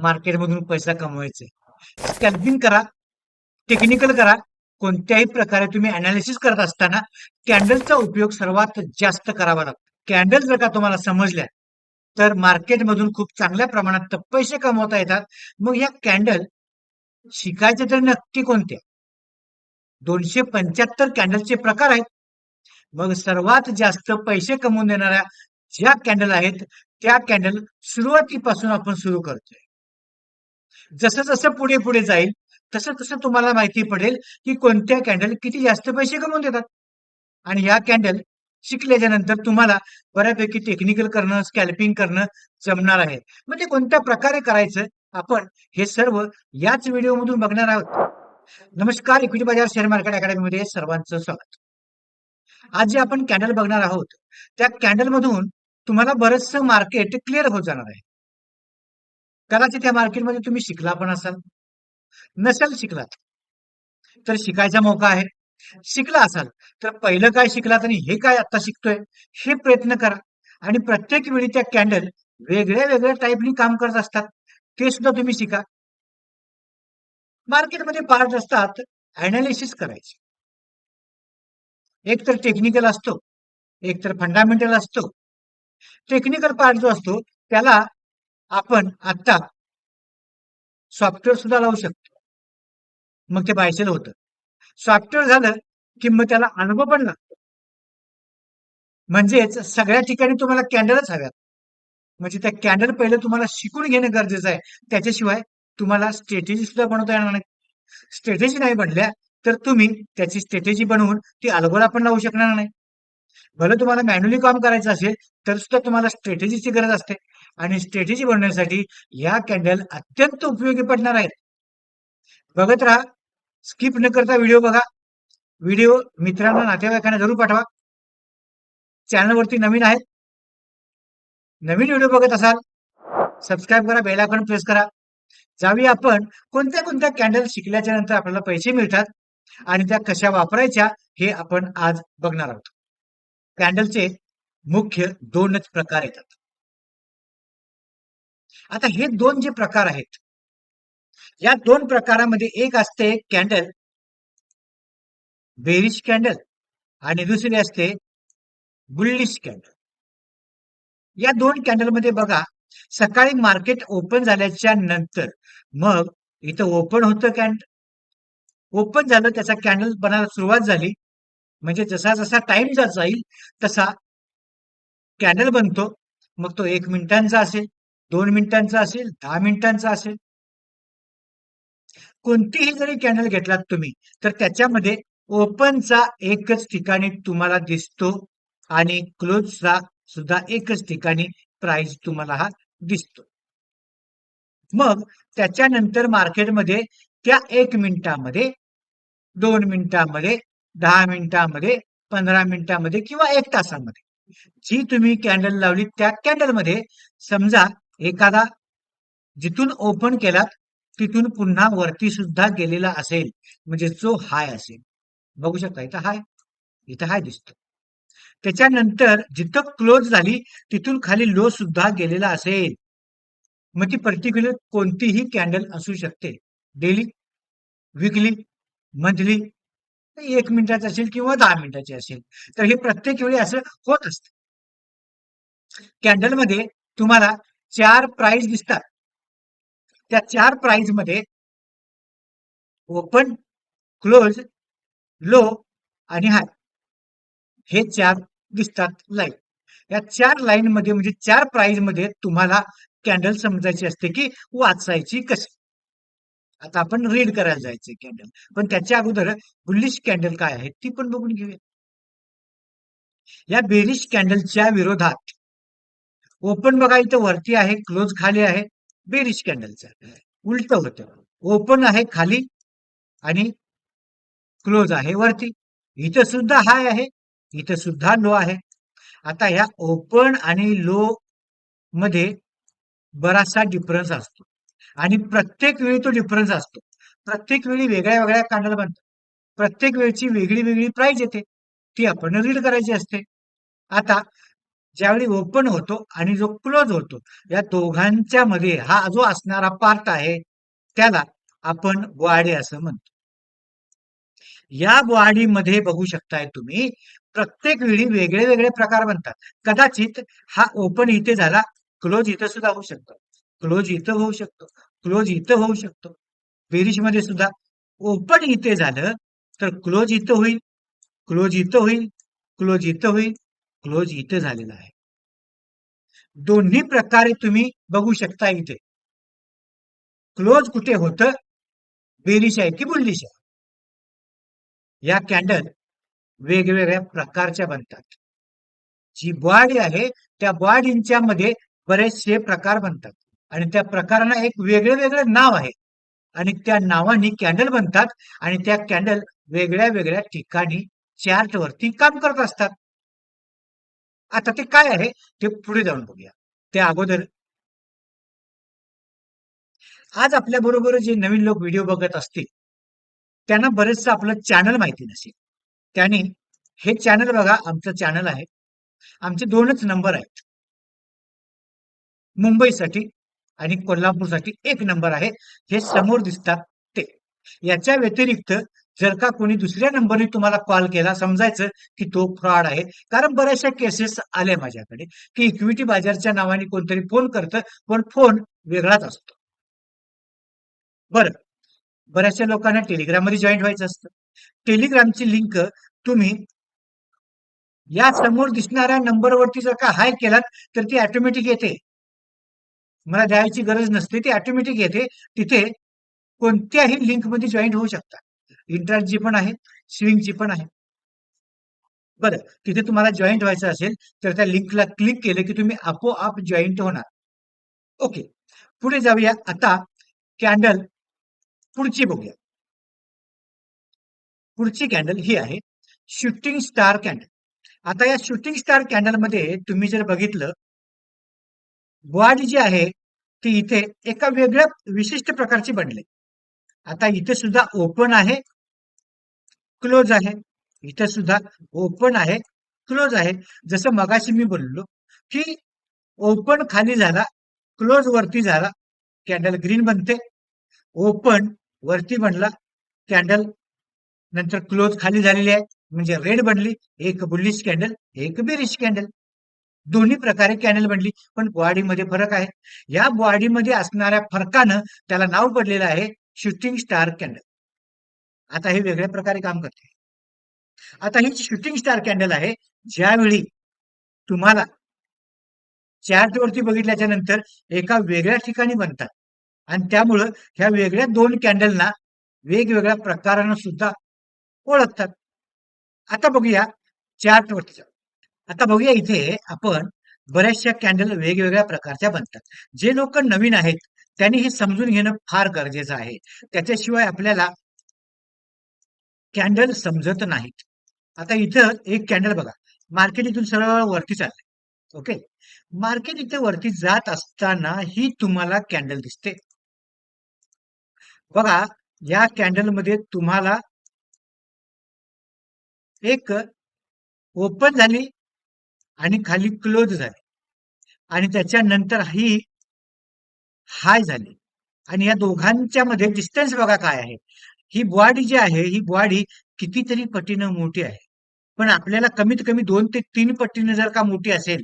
मार्केटमधून पैसा कमवायचा. स्कॅल्पिंग करा टेक्निकल करा कोणत्याही प्रकारे तुम्ही अनालिसिस करत असताना कॅन्डलचा उपयोग सर्वात जास्त करावा लागतो. कॅन्डल जर का तुम्हाला समजल्या तर मार्केटमधून खूप चांगल्या प्रमाणात पैसे कमवता येतात. मग या कॅन्डल शिकायचे तर नक्की कोणते? दोनशे पंच्याहत्तर कॅन्डलचे प्रकार आहेत. मग सर्वात जास्त पैसे कमवून देणाऱ्या ज्या कॅन्डल आहेत त्या कॅन्डल सुरुवातीपासून आपण सुरू करतोय. जसं जसं पुढे पुढे जाईल तसं तसं तुम्हाला माहिती पडेल की कोणत्या कॅन्डल किती जास्त पैसे कमवून देतात. आणि या कॅन्डल शिकल्याच्या नंतर तुम्हाला बऱ्यापैकी टेक्निकल करणं स्कॅल्पिंग करणं जमणार आहे. मग ते कोणत्या प्रकारे करायचं आपण हे सर्व याच व्हिडिओमधून बघणार आहोत. नमस्कार इक्विटी बाजार शेअर मार्केट अकॅडमीमध्ये सर्वांचं स्वागत. आज जे आपण कॅन्डल बघणार आहोत त्या कॅन्डल मधून तुम्हाला बरचसं मार्केट क्लिअर होत जाणार आहे. कदाचित त्या मार्केटमध्ये तुम्ही शिकला पण असाल. नसेल शिकला तर शिकायचा मौका आहे. शिकला असाल तर पहिलं काय शिकलात आणि हे काय आता शिकतोय हे प्रयत्न करा. आणि प्रत्येक वेळी त्या कॅन्डल वेगळ्या वेगळ्या टाईपनी काम करत असतात. ते सुद्धा तुम्ही शिका. मार्केटमध्ये पार्ट असतात अनालिसिस करायचे. एक तर टेक्निकल असतो. एक तर फंडामेंटल असतो. टेक्निकल पार्ट जो असतो त्याला आपण आता सॉफ्टवेअर सुद्धा लावू शकतो. मग ते बायसेल होतं. सॉफ्टवेअर झालं की मग त्याला अनुभव पण लागतो. म्हणजेच सगळ्या ठिकाणी तुम्हाला कॅन्डलच हव्यात. म्हणजे त्या कॅन्डल पहिलं तुम्हाला शिकून घेणं गरजेचं आहे. त्याच्याशिवाय तुम्हाला स्ट्रॅटेजी सुद्धा बनवता येणार नाही. स्ट्रॅटेजी नाही बनल्या तर तुम्ही त्याची स्ट्रॅटेजी बनवून ती अलगोला पण लावू शकणार नाही. भलं तुम्हाला मॅन्युअली काम करायचं असेल तर सुद्धा तुम्हाला स्ट्रॅटेजीची गरज असते. आणि स्ट्रॅटेजी बनवण्यासाठी या कॅन्डल अत्यंत उपयोगी पडणार आहेत. बघत राहा स्किप न करता व्हिडिओ बघा. व्हिडिओ मित्रांना नातेवाईकांना जरूर पाठवा. चॅनलवरती नवीन आहेत. नवीन व्हिडिओ बघत असाल सबस्क्राईब करा बेल आयकॉन प्रेस करा. जाऊया आपण कोणत्या कोणत्या कॅन्डल शिकल्याच्या नंतर आपल्याला पैसे मिळतात आणि त्या कशा वापरायच्या हे आपण आज बघणार आहोत. कॅन्डलचे मुख्य दोनच प्रकार येतात. आता हे दोन जे प्रकार आहेत या दोन प्रकारामध्ये एक असते कॅन्डल बेरिश कॅन्डल आणि दुसरी असते बुल्लिश कॅन्डल या दोन कॅन्डलमध्ये बघा सकाळी मार्केट ओपन झाल्याच्यानंतर मग इथं ओपन होतं कॅन्डल ओपन झालं त्याचा कॅन्डल बनायला सुरुवात झाली. म्हणजे जसा जसा टाइम जात जाईल तसा कॅनल बनतो. मग तो एक मिनिटांचा असेल दोन मिनिटांचा असेल दहा मिनिटांचा असेल. कोणतीही जरी कॅनल घेतलात तुम्ही तर त्याच्यामध्ये ओपनचा एकच ठिकाणी तुम्हाला दिसतो आणि क्लोजचा सुद्धा एकच ठिकाणी प्राइस तुम्हाला हा दिसतो. मग त्याच्यानंतर मार्केटमध्ये त्या एक मिनिटामध्ये दोन मिनिटामध्ये दहा मिनिटामध्ये पंधरा मिनिटामध्ये किंवा एक तासामध्ये. जी तुम्ही कॅन्डल लावली त्या कॅन्डलमध्ये समजा एखादा जिथून ओपन केलात तिथून पुन्हा वरती सुद्धा गेलेला असेल म्हणजे जो हाय असेल. बघू शकता इथं हाय इथं हाय दिसतो त्याच्यानंतर जिथं क्लोज झाली तिथून खाली लो सुद्धा गेलेला असेल. मग ती पर्टिक्युलर कोणतीही कॅन्डल असू शकते. डेली विकली मंथली एक मिनिटाची असेल किंवा दहा मिनिटाची असेल. तर हे प्रत्येक वेळी असं होत असत. कॅन्डलमध्ये तुम्हाला चार प्राइस दिसतात. त्या चार प्राइसमध्ये ओपन क्लोज लो आणि हाय हे चार दिसतात लाईन या चार लाईन मध्ये म्हणजे चार प्राइसमध्ये तुम्हाला कॅन्डल समजायची असते की वाचायची कशी? आता आपण रीड करायला जायचंय कॅन्डल पण त्याच्या अगोदर बुलिश कॅन्डल काय आहे ती पण बघून घेऊया. या बेरिश कॅन्डलच्या विरोधात ओपन बघा इथं वरती आहे क्लोज खाली आहे बेरिश कॅन्डलचं उलट होतं. ओपन आहे खाली आणि क्लोज आहे वरती. इथं सुद्धा हाय आहे इथं सुद्धा लो आहे. आता ह्या ओपन आणि लो मध्ये बराचसा डिफरन्स असतो. आणि प्रत्येक वेळी तो डिफरन्स असतो. प्रत्येक वेळी वेगळ्या वेगळ्या कांडल बनतात. प्रत्येक वेळची वेगळी वेगळी प्राइस येते. ती आपण रीड करायची असते. आता ज्यावेळी ओपन होतो आणि जो क्लोज होतो या दोघांच्या मध्ये हा जो असणारा पार्ट आहे त्याला आपण बॉडी असं म्हणतो. या ग्वाडीमध्ये बघू शकताय तुम्ही प्रत्येक वेळी वेगळे वेगळे प्रकार बनतात. कदाचित हा ओपन इथे झाला क्लोज इथे सुद्धा होऊ शकतो. क्लोज इथं होऊ शकतो क्लोज इथं होऊ शकतो. बेरिशमध्ये सुद्धा ओपन इथे झालं तर क्लोज इथं होईल क्लोज इथं होईल क्लोज इथं होईल क्लोज इथं झालेलं आहे. दोन्ही प्रकारे तुम्ही बघू शकता इथे. क्लोज कुठे होतं? बेरिश आहे की बुल्लिश आहे? या कॅन्डल वेगवेगळ्या प्रकारच्या बनतात. जी बॉडी आहे त्या बॉडींच्या मध्ये बरेचसे प्रकार बनतात. आणि त्या प्रकारांना एक वेगळे वेगळे नाव आहे आणि त्या नावाने कॅन्डल बनतात आणि त्या कॅन्डल वेगळ्या वेगळ्या ठिकाणी चार्ट वरती काम करत असतात. आता ते काय आहे ते पुढे जाऊन बघूया. त्या अगोदर आज आपल्या बरोबर जे नवीन लोक व्हिडिओ बघत असतील त्यांना बरेचसं आपलं चॅनल माहिती नसेल. त्याने हे चॅनल बघा आमचं चॅनल आहे. आमचे दोनच नंबर आहेत. मुंबईसाठी आणि कोल्हापूरसाठी एक नंबर आहे. हे समोर दिसतात ते. याच्या व्यतिरिक्त जर का कोणी दुसऱ्या नंबरने तुम्हाला कॉल केला समजायचं की तो फ्रॉड आहे. कारण बऱ्याचशा केसेस आले माझ्याकडे की इक्विटी बाजारच्या नावाने कोणतरी फोन करतं पण फोन वेगळाच असतो. बरं. बऱ्याचशा लोकांना टेलिग्राममध्ये जॉईन व्हायचं असतं. टेलिग्रामची लिंक तुम्ही या समोर दिसणाऱ्या नंबरवरती जर का हाय केलात तर ती ऑटोमॅटिक येते. मला द्यायची गरज नसते ती ऑटोमॅटिक येते. तिथे कोणत्याही लिंकमध्ये जॉईन होऊ शकता. इंटरची पण आहे स्विंगची पण आहे. बरं तिथे तुम्हाला जॉईंट व्हायचं असेल तर त्या लिंकला क्लिक केलं की तुम्ही आपोआप जॉईंट होणार. ओके पुढे जाऊया. आता कॅन्डल पुढची बघूया. पुढची कॅन्डल ही आहे. शूटिंग स्टार कॅन्डल आता या शूटिंग स्टार कॅन्डलमध्ये तुम्ही जर बघितलं बॉडी जी आहे ती इथे एका वेगळ्या विशिष्ट प्रकारची बनले. आता इथे सुद्धा ओपन आहे क्लोज आहे. इथे सुद्धा ओपन आहे क्लोज आहे. जसं मगाशी मी बोललो की ओपन खाली झाला क्लोज वरती झाला कॅन्डल ग्रीन बनते. ओपन वरती बनला कॅन्डल नंतर क्लोज खाली झालेली आहे. म्हणजे रेड बनली एक बुलिश कॅन्डल एक बेरिश कॅन्डल दोन्ही प्रकारे कॅन्डल बनली. पण बॉडीमध्ये फरक आहे. या बॉडीमध्ये असणाऱ्या फरकानं त्याला नाव पडलेलं आहे शूटिंग स्टार कॅन्डल आता हे वेगळ्या प्रकारे काम करते. आता ही शूटिंग स्टार कॅन्डल आहे ज्यावेळी तुम्हाला चार्ट वरती बघितल्याच्या नंतर एका वेगळ्या ठिकाणी बनतात. आणि त्यामुळं ह्या वेगळ्या दोन कॅन्डलना वेगवेगळ्या प्रकारानं सुद्धा ओळखतात. आता बघूया चार्ट वरती जाऊ. आता बघूया इथे आपण बऱ्याचशा कॅन्डल वेगवेगळ्या प्रकारच्या बनतात. जे लोक नवीन आहेत त्यांनी हे समजून घेणं फार गरजेचं आहे. त्याच्याशिवाय आपल्याला कॅन्डल समजत नाहीत. आता इथं एक कॅन्डल बघा. मार्केट इथून सरळ वरती चाललंय. ओके मार्केट इथे वरती जात असताना ही तुम्हाला कॅन्डल दिसते. बघा या कॅन्डलमध्ये तुम्हाला एक ओपन झाली आणि खाली क्लोज झाली. आणि त्याच्यानंतर ही हाय झाली. आणि या दोघांच्या मध्ये डिस्टन्स बघा काय आहे. ही बॉडी जी आहे ही बॉडी कितीतरी पटीनं मोठी आहे. पण आपल्याला कमीत कमी दोन ते तीन पटीने जर का मोठी असेल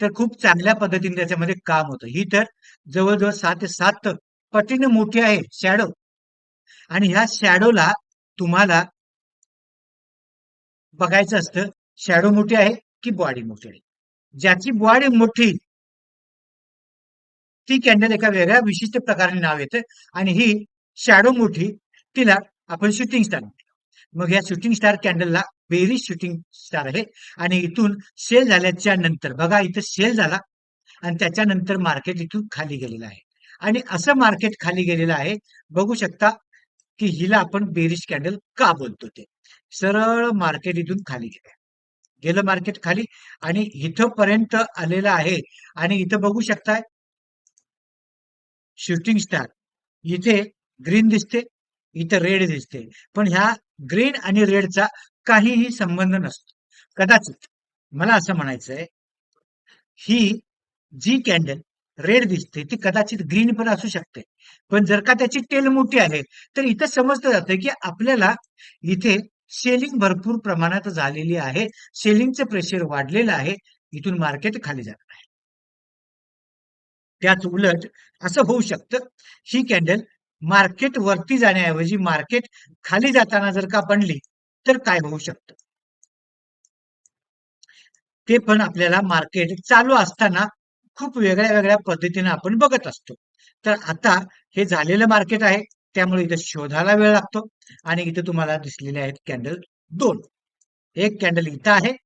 तर खूप चांगल्या पद्धतीने त्याच्यामध्ये काम होतं. ही तर जवळजवळ सात ते सात पटीने मोठी आहे शॅडो आणि ह्या शॅडोला तुम्हाला बघायचं असतं शॅडो मोठी आहे की बॉडी मोठी ज्याची बॉडी मोठी ती कॅन्डल एका वेगळ्या विशिष्ट प्रकारे नाव येतं आणि ही शॅडो मोठी तिला आपण शूटिंग स्टार म्हणतो. मग या शूटिंग स्टार कॅन्डलला बेरी शूटिंग स्टार आहे आणि इथून सेल झाल्याच्यानंतर बघा इथं सेल झाला आणि त्याच्यानंतर मार्केट इथून खाली गेलेलं आहे. आणि असं मार्केट खाली गेलेलं आहे बघू शकता की हिला आपण बेरिश कॅन्डल का बोलतो ते. सरळ मार्केट इथून खाली गेलं. गेलं मार्केट खाली आणि इथं पर्यंत आलेलं आहे. आणि इथं बघू शकताय शूटिंग स्टार इथे ग्रीन दिसते इथं रेड दिसते. पण ह्या ग्रीन आणि रेडचा काहीही संबंध नसतो. कदाचित मला असं म्हणायचंय ही जी कॅन्डल रेड दिसते ती कदाचित ग्रीन पण असू शकते. पण जर का त्याची टेल मोठी आहे तर इथं समजलं जातं की आपल्याला इथे सेलिंग भरपूर प्रमाणात झालेली आहे. सेलिंगचं प्रेशर वाढलेलं आहे. इथून मार्केट खाली जात आहे त्याच उलट असं होऊ शकतं. ही कॅन्डल मार्केट वरती जाण्याऐवजी मार्केट खाली जाताना जर का बनली तर काय होऊ शकतं? ते पण आपल्याला मार्केट चालू असताना खूप वेगळ्या वेगळ्या पद्धतीने आपण बघत असतो. तर आता हे झालेलं मार्केट आहे. त्यामुळे इथं शोधायला वेळ लागतो. आणि इथं तुम्हाला दिसलेले आहेत कॅन्डल दोन. एक कॅन्डल इथं आहे.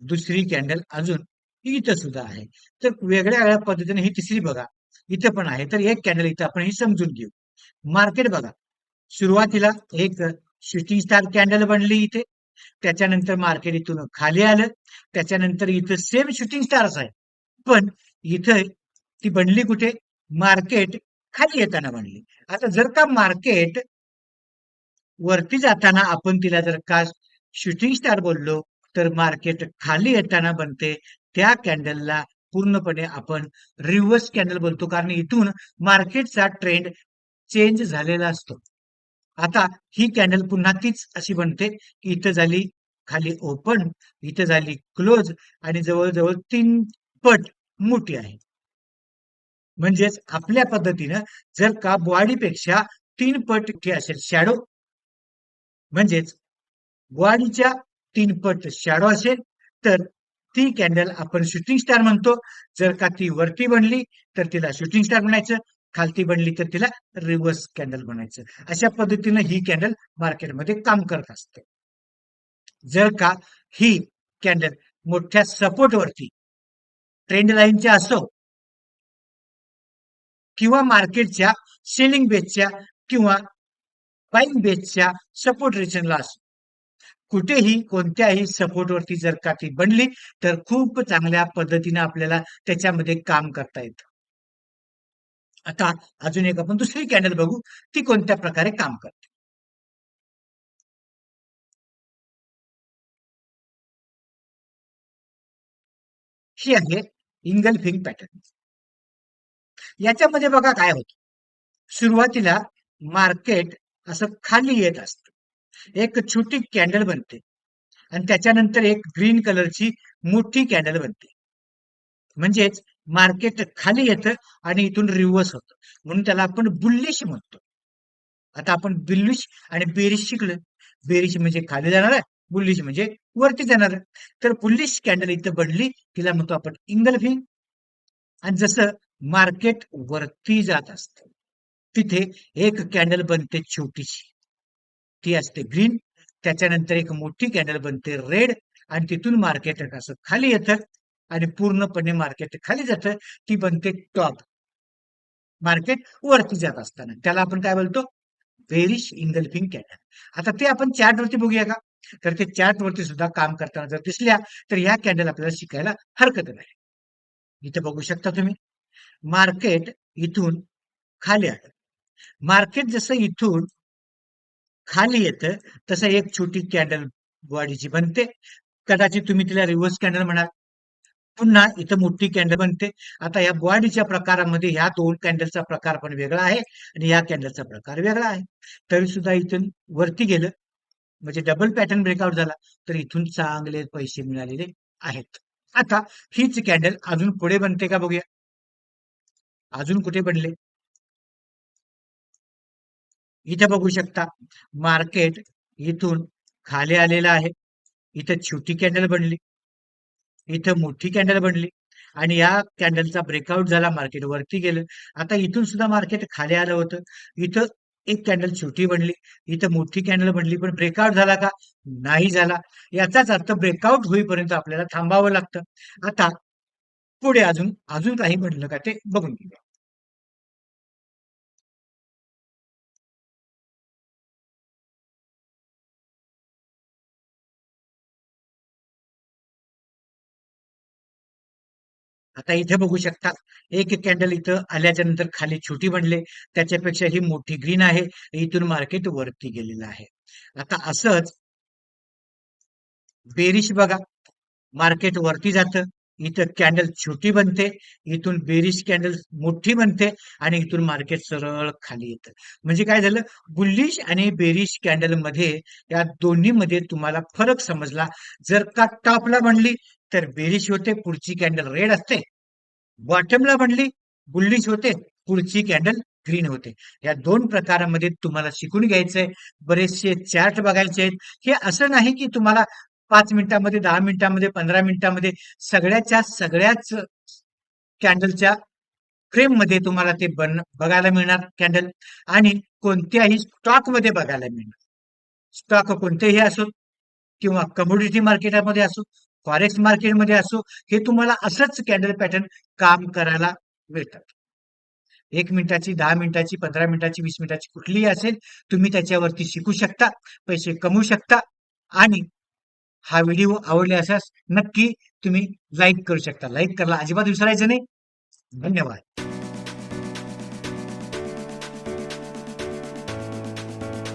दुसरी कॅन्डल अजून इथं सुद्धा आहे. तर वेगळ्या वेगळ्या पद्धतीने ही तिसरी बघा. इथं पण आहे. तर एक कॅन्डल इथं आपण ही समजून घेऊ. मार्केट बघा. सुरुवातीला एक शूटिंग स्टार कॅन्डल बनली इथे. त्याच्यानंतर मार्केट इथून खाली आलं. त्याच्यानंतर इथं सेम शूटिंग स्टार्स आहे. पण इथं ती बनली कुठे? मार्केट खाली येताना बनली आता जर का मार्केट वरती जाताना आपण तिला जर का शूटिंग स्टार बोललो तर मार्केट खाली येताना बनते. त्या कॅन्डलला पूर्णपणे आपण रिव्हर्स कॅन्डल बोलतो. कारण इथून मार्केटचा ट्रेंड चेंज झालेला असतो. आता ही कॅन्डल पुन्हा तीच अशी बनते. की इथं झाली खाली ओपन इथं झाली क्लोज आणि जवळजवळ तीन पट मोठी आहे. म्हणजेच आपल्या पद्धतीनं जर का बॉडीपेक्षा तीन पट असेल शॅडो म्हणजेच बॉडीच्या तीन पट शॅडो असेल तर ती कॅन्डल आपण शूटिंग स्टार म्हणतो. जर का ती वरती बनली तर तिला शूटिंग स्टार म्हणायचं. खालती बनली तर तिला रिव्हर्स कॅन्डल बनायचं अशा पद्धतीनं ही कॅन्डल मार्केटमध्ये काम करत असते. जर का ही कॅन्डल मोठ्या सपोर्ट वरती ट्रेंड लाईनच्या असो किंवा मार्केटच्या सेलिंग बेसच्या किंवा बाईंग बेसच्या सपोर्ट रिजनला असो. कुठेही कोणत्याही सपोर्ट वरती जर का ती बनली तर खूप चांगल्या पद्धतीने आपल्याला त्याच्यामध्ये काम करता येतं. आता अजून एक आपण दुसरी कॅन्डल बघू ती कोणत्या प्रकारे काम करते. ही आहे इंगल्फिंग पॅटर्न याच्यामध्ये बघा काय होतं. सुरुवातीला मार्केट असं खाली येत असत. एक छोटी कॅन्डल बनते आणि त्याच्यानंतर एक ग्रीन कलरची मोठी कॅन्डल बनते. म्हणजेच मार्केट खाली येतं आणि इथून रिव्हर्स होतं. म्हणून त्याला आपण बुल्लिश म्हणतो. आता आपण बिल्लिश आणि बेरिश शिकलो बेरिश म्हणजे खाली जाणार आहे बुल्लिश म्हणजे वरती जाणार. आहे तर बुल्लिश कॅन्डल इथं बनली तिला म्हणतो आपण इंगलफिंग. आणि जसं मार्केट वरती जात असत. तिथे एक कॅन्डल बनते छोटीशी. ती असते ग्रीन. त्याच्यानंतर एक मोठी कॅन्डल बनते रेड आणि तिथून मार्केट असं खाली येतं आणि पूर्णपणे मार्केट खाली जातं. ती बनते टॉप. मार्केट वरती जात असताना. त्याला आपण काय बोलतो? बेरिश इंगल्फिंग कॅन्डल आता ते आपण चार्ट वरती बघूया का? तर ते चार्ट वरती सुद्धा काम करताना जर दिसल्या तर या कॅन्डल आपल्याला शिकायला हरकत नाही. इथे बघू शकता तुम्ही. मार्केट इथून खाली आलं. मार्केट जसं इथून खाली येतं तसं एक छोटी कॅन्डल बॉडीची बनते. कदाचित तुम्ही तिला रिव्हर्स कॅन्डल म्हणाल. पुन्हा इथं मोठी कॅन्डल बनते. आता या बॉडीच्या प्रकारामध्ये ह्या दोन कॅन्डलचा प्रकार पण वेगळा आहे आणि या कॅन्डलचा प्रकार वेगळा आहे. तरी सुद्धा इथून वरती गेलं म्हणजे डबल पॅटर्न ब्रेकआउट झाला तर इथून चांगले पैसे मिळालेले आहेत. आता हीच कॅन्डल अजून पुढे बनते का बघूया. अजून कुठे बनले इथे बघू शकता मार्केट इथून खाली आलेलं आहे. इथं छोटी कॅन्डल बनली. इथं मोठी कॅन्डल बनली. आणि या कॅन्डलचा ब्रेकआउट झाला मार्केट वरती गेलं. आता इथून सुद्धा मार्केट खाली आलं होतं. इथं एक कॅन्डल छोटी बनली. इथं मोठी कॅन्डल बनली. पण ब्रेकआउट झाला का? नाही झाला. याचाच अर्थ ब्रेकआउट होईपर्यंत आपल्याला थांबावं लागतं. आता पुढे अजून अजून काही म्हणलं का ते बघून घेऊया. आता इथे बघू शकता एक कॅन्डल इथं आल्याच्यानंतर खाली छोटी बनले. त्याच्यापेक्षा ही मोठी ग्रीन आहे. इथून मार्केट वरती गेलेलं आहे. आता असंच बेरिश बघा. मार्केट वरती जातं. इथं कॅन्डल छोटी बनते. इथून बेरिश कॅन्डल मोठी बनते. आणि इथून मार्केट सरळ खाली येतं. म्हणजे काय झालं? बुल्लिश आणि बेरिश कॅन्डलमध्ये या दोन्ही मध्ये तुम्हाला फरक समजला. जर का टॉपला बनली तर बेरिश होते पुढची कॅन्डल रेड असते. बॉटमला म्हणली बुल्लिश होते पुढची कॅन्डल ग्रीन होते. या दोन प्रकारामध्ये तुम्हाला शिकून घ्यायचंय. बरेचसे चार्ट बघायचे आहेत. हे असं नाही की तुम्हाला पाच मिनिटांमध्ये दहा मिनिटांमध्ये पंधरा मिनिटामध्ये सगळ्याच्या सगळ्याच कॅन्डलच्या फ्रेममध्ये तुम्हाला ते बन बघायला मिळणार कॅन्डल आणि कोणत्याही स्टॉकमध्ये बघायला मिळणार. स्टॉक कोणतेही असो किंवा कमोडिटी मार्केटमध्ये असो फॉरेक्स मार्केटमध्ये असो हे तुम्हाला असंच कॅन्डल पॅटर्न काम करायला मिळतात. एक मिनिटाची दहा मिनिटाची पंधरा मिनिटाची वीस मिनिटाची कुठलीही असेल तुम्ही त्याच्यावरती शिकू शकता पैसे कमवू शकता आणि हा व्हिडिओ आवडले असल्यास नक्की तुम्ही लाईक करू शकता. लाईक करायला अजिबात विसरायचं नाही. धन्यवाद.